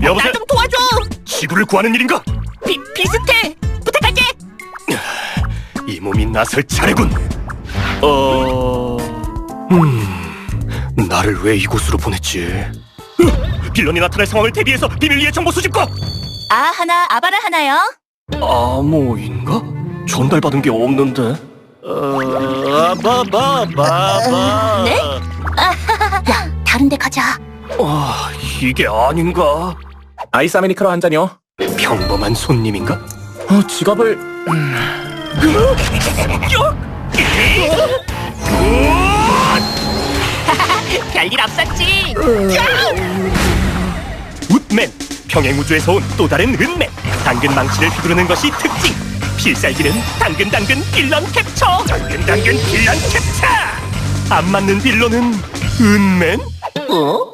나 여보세요? 좀 도와줘. 지구를 구하는 일인가? 비, 비슷해. 부탁할게. 이 몸이 나설 차례군. 어, 음, 나를 왜 이곳으로 보냈지? 으, 빌런이 나타날 상황을 대비해서 비밀리에 정보 수집과 아 하나, 아바라 하나요. 암호인가? 전달받은 게 없는데. 어, 바바바바. 네? 야, 다른 데 가자. 아, 이게 아닌가? 아이스 아메리카노 한 잔요. 평범한 손님인가? 어, 지갑을 별일 없었지. 웃맨 평행 우주에서 온 또 다른 은맨 당근 망치를 휘두르는 것이 특징 필살기는 당근 당근 빌런 캡처 당근 당근 빌런 캡처 안 맞는 빌런은 은맨 어?